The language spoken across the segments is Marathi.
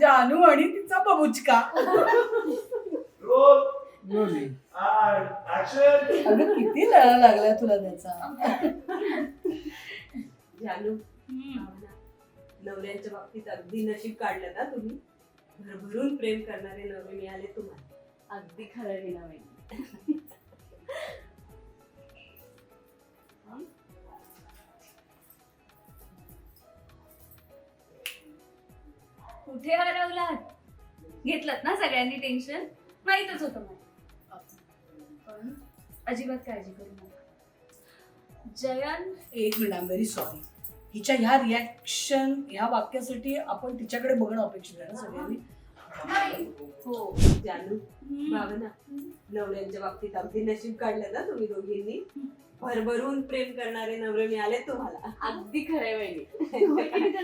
जानू आणि तिचा बबुचका. अगं किती लळा लागलाय तुला त्याचा. जानू नवऱ्यांच्या बाबतीत अगदी नशीब काढलं ना तुम्ही? भरभरून प्रेम करणारे नवरे मिळाले तुम्हाला. अगदी खरं विनावणी कुठे हरवलात? घेतलं ना सगळ्यांनी टेन्शन माहीतच होतं मला. पण अजिबात काळजी करू नका. जयन एक मिनिट आय व्हेरी सॉरी हिच्या ह्या रिॲक्शन ह्या वाक्यासाठी आपण तिच्याकडे बघणं अपेक्षित आहे ना सगळ्यांनी? नाही. हो जानू भावना नवऱ्यांच्या बाबतीत अगदी नशीब काढलं ना तुम्ही दोघींनी. भरभरून प्रेम करणारे नवरे मिळाले तुम्हाला. अगदी वहिनी तुम्ही किती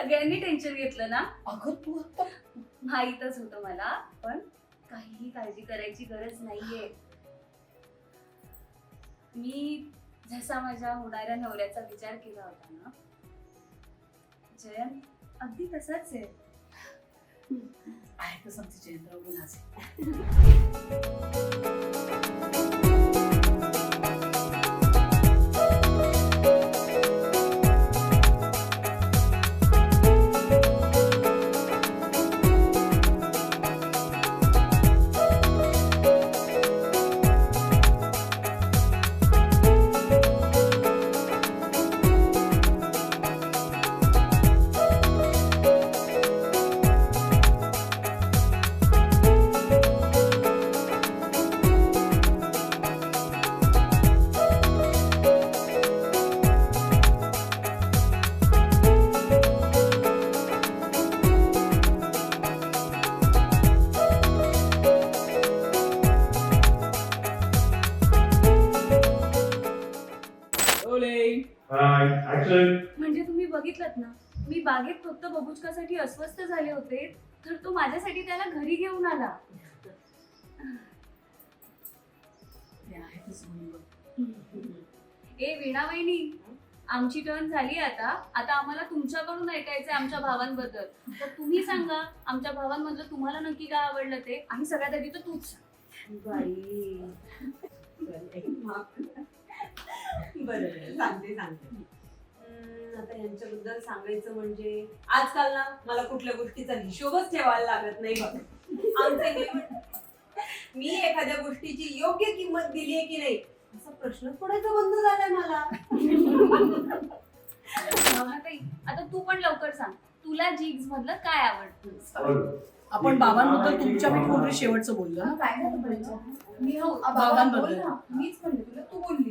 सगळ्यांनी टेन्शन घेतलं ना? अगं तू आता माहीतच होतं मला पण काहीही काळजी करायची गरज नाहीये. मी जसा माझ्या होणाऱ्या नवऱ्याचा विचार केला होता ना जयन अगदी तसाच आहे. आहे तसं आमचे जयंतराव म्हणजे तुम्ही बघितलं ना मी बागेत फक्त बबुचकासाठी अस्वस्थ झाले होते तर तो माझ्यासाठी त्याला घरी घेऊन आला. ए वीणा वहिनी आमची टर्न झाली आता. आता आम्हाला तुमच्याकडून ऐकायचंय आमच्या भावांबद्दल. तर तुम्ही सांगा आमच्या भावांमधलं तुम्हाला नक्की काय आवडलं ते? आणि सगळ्यात आधी तर तूच सांग. बाई. बरं, सांगते सांगते. आता यांच्याबद्दल सांगायचं म्हणजे आजकाल ना मला कुठल्या गोष्टीचा हिशोबच ठेवायला लागत नाही बघ. आमचे मी एखाद्या गोष्टीची योग्य किंमत दिली आहे की नाही असा प्रश्नच पडायचा बंद झालाय मला. आता तू पण लवकर सांग. तुला जिग्स मधलं काय आवडतं? आपण बाबांबद्दल तुमच्या मी कोणतरी शेवटचं बोललो. ना काय झालं हो बाबांबद्दल. मीच म्हणले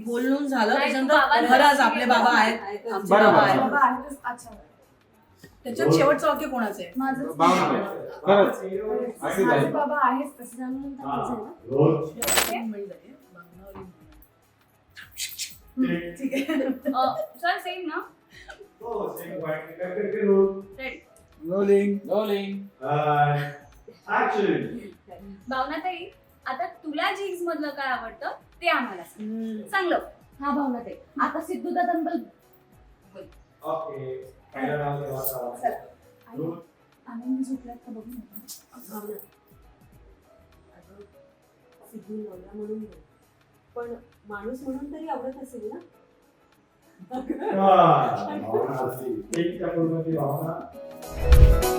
बोलून झालं नाही, तू त्याच्यानंतर बाबांबद्दल खरंच आपले बाबा आहेत आहेत. आमचे बरोबर. बाबा आहेत. बाबा आहेतच. अच्छा त्याच्यात शेवटचं वाक्य कोणाचं आहे? माझं खरंच. असे माझे बाबा आहेच तसे. बाबांवर येऊन. ठीक आहे. सर सेम ना? Roll red rolling rolling action भावनाताई आता तुला जिग्स मधलं काय आवडतं? ते आम्हाला सांग. लवकर. हा भावना ते. आता सिद्धू दादांबद्दल ओके. पहिला आनंद झोपल्यात का बघू नका. भावना. अगं, सिद्धू नवरा म्हणून बोल. पण माणूस म्हणून तरी आवडत असेल ना? भावना असते एक त्या पूर्णची भावना.